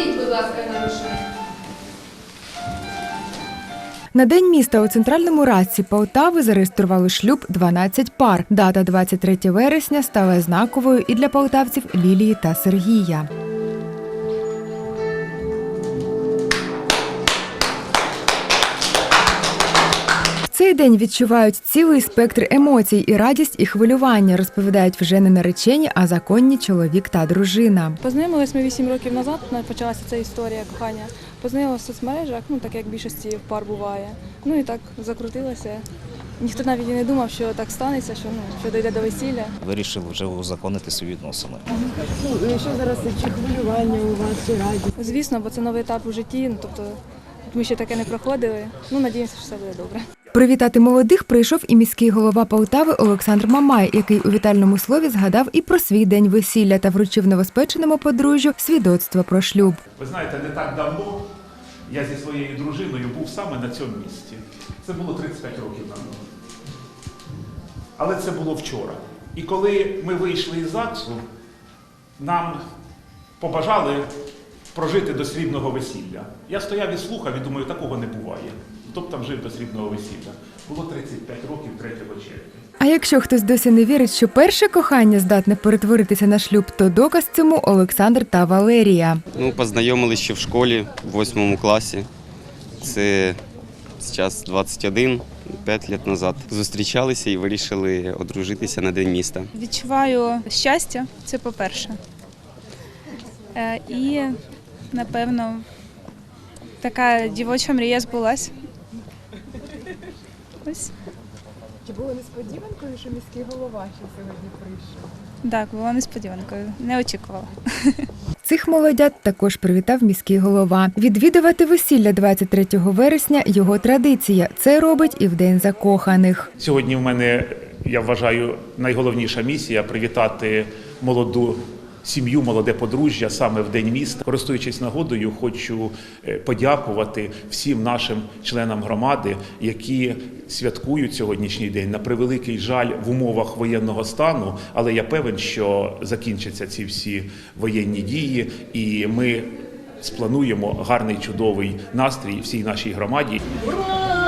Покладіть, будь ласка, на. На день міста у центральному радці Полтави зареєстрували шлюб 12 пар. Дата 23 вересня стала знаковою і для полтавців Лілії та Сергія. Цей день відчувають цілий спектр емоцій і радість, і хвилювання, розповідають вже не наречені, а законні чоловік та дружина. Познайомились ми 8 років назад, почалася ця історія кохання. Познайомилися в соцмережах, ну так як більшості пар буває. Ну і так закрутилося. Ніхто навіть і не думав, що так станеться, що ну що дійде до весілля. вирішив вже узаконити свої відносини. Що зараз чи хвилювання у вас чи радість? Звісно, бо це новий етап у житті. Ну тобто ми ще таке не проходили. Ну надіємося, що все буде добре. Привітати молодих прийшов і міський голова Полтави Олександр Мамай, який у вітальному слові згадав і про свій день весілля та вручив новоспеченому подружжю свідоцтво про шлюб. Ви знаєте, не так давно я зі своєю дружиною був саме на цьому місці. Це було 35 років назад. Але це було вчора. І коли ми вийшли із ЗАГСу, нам побажали прожити до срібного весілля. Я стояв і слухав і думаю, такого не буває. Хто б там жив до срібного весілля? Було 35 років 3 червня. А якщо хтось досі не вірить, що перше кохання здатне перетворитися на шлюб, то доказ цьому Олександр та Валерія. Ну, познайомилися ще в школі в восьмому класі. Це зараз 21, 5 років назад. Зустрічалися і вирішили одружитися на день міста. Відчуваю щастя, це по-перше. Е, І, напевно, така дівоча мрія збулась. Ось. Чи було несподіванкою, що міський голова ще сьогодні прийшов? Так, було несподіванкою. Не очікувала. Цих молодят також привітав міський голова. Відвідувати весілля 23 вересня його традиція. Це робить і в день закоханих. Сьогодні в мене, я вважаю, найголовніша місія привітати молоду сім'ю, молоде подружжя саме в День міста. Користуючись нагодою, хочу е, подякувати всім нашим членам громади, які святкують сьогоднішній день. На превеликий жаль в умовах воєнного стану, але я певен, що закінчаться ці всі воєнні дії, і ми сплануємо гарний чудовий настрій всій нашій громаді. Ура!